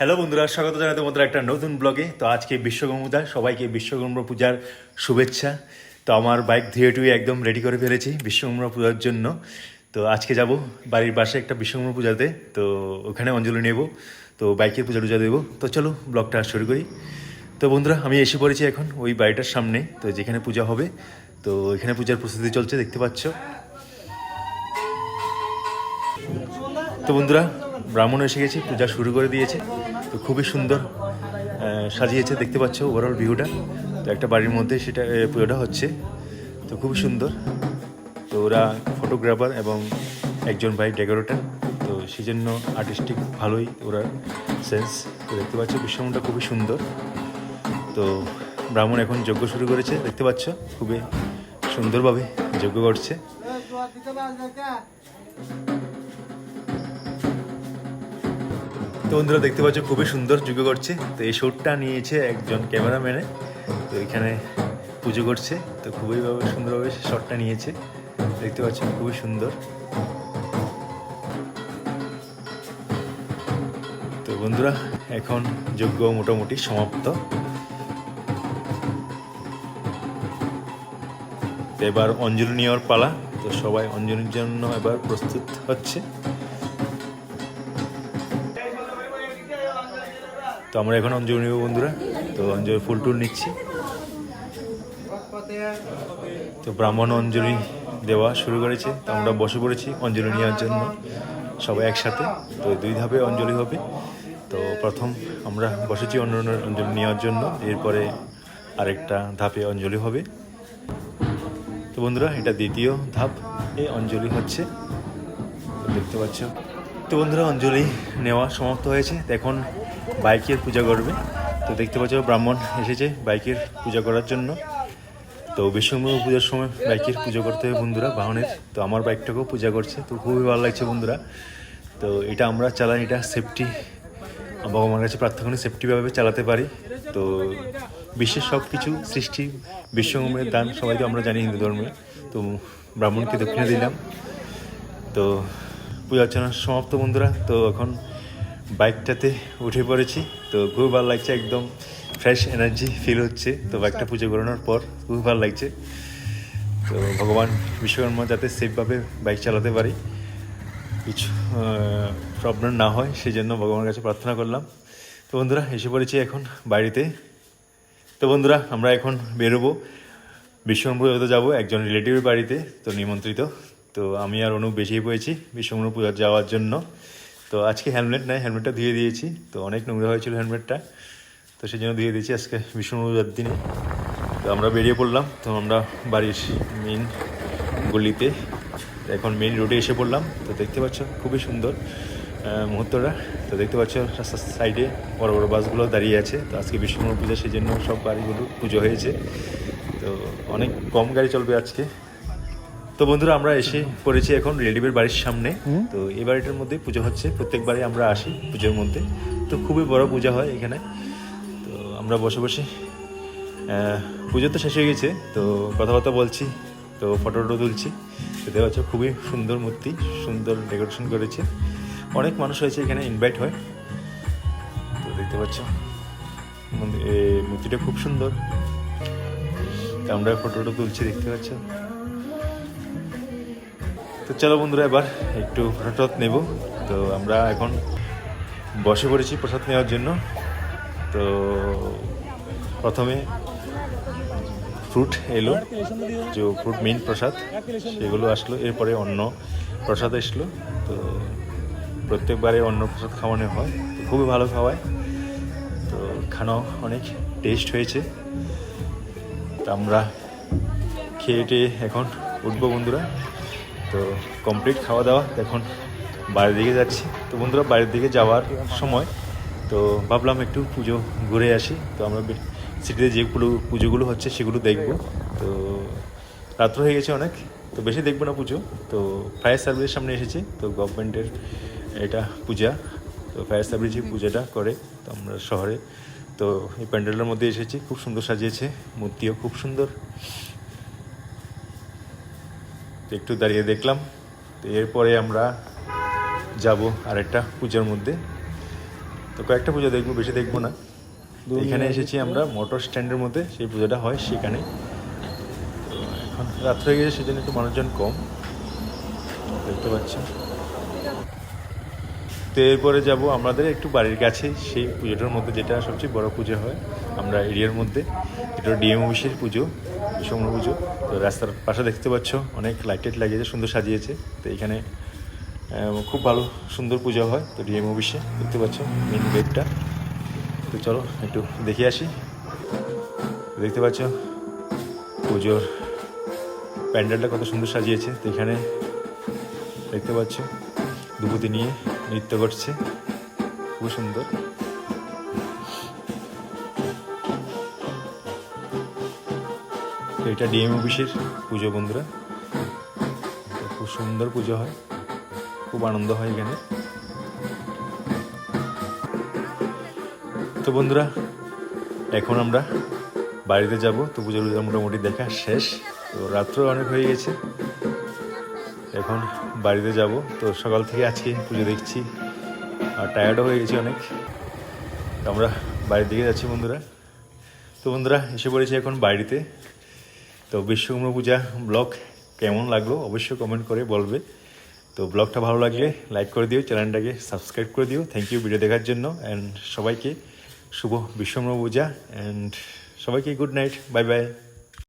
Hello বন্ধুরা, স্বাগত জানাই তোমাদের একটা নতুন ব্লগে তো আজকে বিশ্বকর্মা পূজা সবাইকে বিশ্বকর্মা পূজার শুভেচ্ছা। তো আমার বাইক ধুয়ে টুয়ে একদম রেডি করে ফেলেছি বিশ্বকর্মা পূজার জন্য। তো আজকে যাব বাড়ির পাশে একটা বিশ্বকর্মা পূজাতে। তো ওখানে অঞ্জলি নেব, তো বাইকের পূজা টুজা দেবো। তো চলো ব্লগটা শুরু করি। তো বন্ধুরা, আমি এসে পড়েছি এখন ওই বাড়িটার সামনে। তো যেখানে পূজা হবে, তো এখানে পূজার প্রস্তুতি চলছে, দেখতে পাচ্ছ। তো বন্ধুরা ব্রাহ্মণ এসে গেছে, পূজা শুরু করে দিয়েছে। তো খুবই সুন্দর সাজিয়েছে, দেখতে পাচ্ছ ওভারঅল ভিউটা তো একটা বাড়ির মধ্যে সেটা পুজোটা হচ্ছে। তো খুবই সুন্দর। তো ওরা ফটোগ্রাফার এবং একজন ভাই ডেকোরেটর তো সেই জন্য আর্টিস্টিক ভালোই ওরা সেন্স তো দেখতে পাচ্ছ বিশ্বমনটা খুবই সুন্দর। তো ব্রাহ্মণ এখন যজ্ঞ শুরু করেছে, দেখতে পাচ্ছ খুবই সুন্দরভাবে যজ্ঞ করছে। তো বন্ধুরা দেখতে পাচ্ছ, খুবই সুন্দর যজ্ঞ করছে তো এই শ্যুটটা নিয়েছে একজন ক্যামেরাম্যানে তো এখানে পুজো করছে। তো খুবই ভাবে সুন্দরভাবে শটটা নিয়েছে। দেখতে পাচ্ছ, খুবই সুন্দর। তো বন্ধুরা, এখন যজ্ঞ মোটামুটি সমাপ্ত। এবার অঞ্জলি নেওয়ার পালা। তো সবাই অঞ্জলির জন্য এবার প্রস্তুত হচ্ছে। তো আমরা এখন অঞ্জলি নেব বন্ধুরা। তো অঞ্জলি ফুল টুল নিচ্ছি। তো ব্রাহ্মণ অঞ্জলি দেওয়া শুরু করেছে। তো আমরা বসে পড়েছি অঞ্জলি নেওয়ার জন্য সবাই একসাথে। তো দুই ধাপে অঞ্জলি হবে। তো প্রথম আমরা বসেছি অন্য অন্য অঞ্জলি নেওয়ার জন্য। এরপরে আরেকটা ধাপে অঞ্জলি হবে। তো বন্ধুরা, এটা দ্বিতীয় ধাপ। এই অঞ্জলি হচ্ছে, দেখতে পাচ্ছ। তো বন্ধুরা, অঞ্জলি নেওয়া সমাপ্ত হয়েছে। এখন বাইকের পূজা করবে। তো দেখতে পাচ্ছ ব্রাহ্মণ এসেছে বাইকের পূজা করার জন্য। তো বিশ্বকর্মা পূজার সময় বাইকের পুজো করতে হবে বন্ধুরা, বাহনের। তো আমার বাইকটাকেও পূজা করছে। তো খুবই ভালো লাগছে বন্ধুরা। তো এটা আমরা চালাই, এটা সেফটি ভগবানের কাছে প্রার্থনা সেফটিভাবে চালাতে পারি। তো বিশ্বের সব কিছু সৃষ্টি, বিশ্বকর্মের দান সবাই তো আমরা জানি হিন্দু ধর্মে। তো ব্রাহ্মণকে দক্ষিণে দিলাম। তো পূজা অর্চনা সমাপ্ত বন্ধুরা। তো এখন বাইকটাতে উঠে পড়েছি। তো খুব ভালো লাগছে একদম ফ্রেশ এনার্জি ফিল হচ্ছে। তো বাইকটা পুজো করানোর পর খুব ভালো লাগছে। তো ভগবান বিশ্বকর্মা যাতে সেফভাবে বাইক চালাতে পারি। কিছু প্রবলেম না হয় সেই জন্য ভগবানের কাছে প্রার্থনা করলাম। তো বন্ধুরা এসে পড়েছি এখন বাড়িতে। তো বন্ধুরা আমরা এখন বেরোবো। বিশ্বকর্মা পুজোতে যাব একজন রিলেটিভের বাড়িতে তো নিমন্ত্রিত। তো আমি আর অনুপ বেশিই পড়েছি বিশ্বকর্মা পূজা যাওয়ার জন্য। তো আজকে হেলমেট নাই হেলমেটটা ধুয়ে দিয়েছি। তো অনেক নোংরা হয়েছিল হেলমেটটা তো সেই জন্য ধুয়ে দিয়েছি আজকে বিশ্বকর্মা পূজার দিনে। তো আমরা বেরিয়ে পড়লাম। তো আমরা বাড়ির মেন গলিতে, এখন মেন রোডে এসে পড়লাম। তো দেখতে পাচ্ছ খুবই সুন্দর মুহূর্তটা। তো দেখতে পাচ্ছ রাস্তার সাইডে বড় বড় বাসগুলো দাঁড়িয়ে আছে। তো আজকে বিশ্বকর্মা পূজা সেই জন্য সব গাড়িগুলো পুজো হয়েছে। তো অনেক কম গাড়ি চলবে আজকে। তো বন্ধুরা আমরা এসে পড়েছি এখন রিলেটিভের বাড়ির সামনে। তো এই বাড়িটার মধ্যে পুজো হচ্ছে প্রত্যেকবারই আমরা আসি পুজোর মধ্যে। তো খুবই বড় পূজা হয় এখানে। তো আমরা বসে বসে পুজো তো শেষ হয়ে গেছে তো কথাবার্তা বলছি তো ফটো টটো তুলছি। দেখতে পাচ্ছ খুবই সুন্দর মূর্তি সুন্দর ডেকোরেশন করেছে। অনেক মানুষ হয়েছে এখানে ইনভাইট হয়। তো দেখতে পাচ্ছ মূর্তিটা খুব সুন্দর। তো আমরা ফটোটা তুলছি দেখতে পাচ্ছ। তো চলো বন্ধুরা, এবার একটু প্রসাদ নেব। তো আমরা এখন বসে পড়েছি প্রসাদ নেওয়ার জন্য। তো প্রথমে ফ্রুট এলো, যে ফ্রুট মেইন প্রসাদ, সেগুলো আসলো। এরপরে অন্য প্রসাদ আসলো। তো প্রত্যেকবারে অন্য প্রসাদ খাওয়ানো হয় খুবই ভালো খাওয়ায়। তো খানাও অনেক টেস্ট হয়েছে। তো আমরা খেয়ে এখন উঠবো বন্ধুরা। তো কমপ্লিট খাওয়া দাওয়া। এখন বাইরের দিকে যাচ্ছি। তো বন্ধুরা বাইরের দিকে যাওয়ার সময়, তো ভাবলাম একটু পুজো ঘুরে আসি। তো আমরা সিটিতে যেগুলো পুজোগুলো হচ্ছে সেগুলো দেখব। তো রাত্র হয়ে গেছে অনেক, তো বেশি দেখব না পুজো। তো ফায়ার সার্ভিসের সামনে এসেছি। তো গভর্নমেন্টের এটা পূজা। তো ফায়ার সার্ভিস যে পূজাটা করে, তো আমরা শহরে। তো এই প্যান্ডেলের মধ্যে এসেছি। খুব সুন্দর সাজিয়েছে। মূর্তিও খুব সুন্দর। তো একটু দাঁড়িয়ে দেখলাম। তো এরপরে আমরা যাব আরেকটা পূজার মধ্যে। তো কয়েকটা পুজো দেখব বেশি দেখব না। তো এখানে এসেছি আমরা মোটর স্ট্যান্ডের মধ্যে সেই পুজোটা হয় সেখানে। তো এখন রাত্র হয়ে গেছে সেজন্য একটু মানুষজন কম। দেখতে পাচ্ছেন। তো এরপরে যাব আমাদের একটু বাড়ির কাছে সেই পুজোটার মধ্যে যেটা সবচেয়ে বড় পুজো হয় আমরা এরিয়ার মধ্যে। এটা ডিএম অফিসের পুজো। বিশ্বকর্মা পুজো তো রাস্তার পাশে দেখতে পাচ্ছ, অনেক লাইট টাইট লাগিয়েছে, সুন্দর সাজিয়েছে। তো এখানে খুব ভালো, সুন্দর পুজো হয়। তো ডিএম অফিসে দেখতে পাচ্ছ মেন গেটটা তো চলো, একটু দেখে আসি। দেখতে পাচ্ছ, পুজোর প্যান্ডেলটা কত সুন্দর সাজিয়েছে। তো এখানে দেখতে পাচ্ছ দুপুতি নিয়ে নৃত্য করছে। খুব সুন্দর। এটা ডিএম অফিসের পুজো বন্ধুরা। খুব সুন্দর পুজো হয়। খুব আনন্দ হয় এখানে। তো বন্ধুরা, এখন আমরা বাড়িতে যাব। তো পুজো পুজোর মোটামুটি দেখা শেষ। তো রাত্র অনেক হয়ে গেছে। এখন বাড়িতে যাব। তো সকাল থেকে আজকে পুজো দেখছি। আর টায়ার্ডও হয়ে গেছি অনেক। আমরা বাড়ির দিকে যাচ্ছি বন্ধুরা। তো বন্ধুরা, এসে পড়েছি এখন বাড়িতে। তো বিশ্বকর্মা পূজা ব্লগ কেমন লাগল? অবশ্যই কমেন্ট করে বলবে। তো ব্লগটা ভালো লাগলে লাইক করে দিও, চ্যানেলটাকে সাবস্ক্রাইব করে দিও। থ্যাংক ইউ ভিডিও দেখার জন্য। অ্যান্ড সবাইকে শুভ বিশ্বকর্মা পূজা। অ্যান্ড সবাইকে গুড নাইট বাই বাই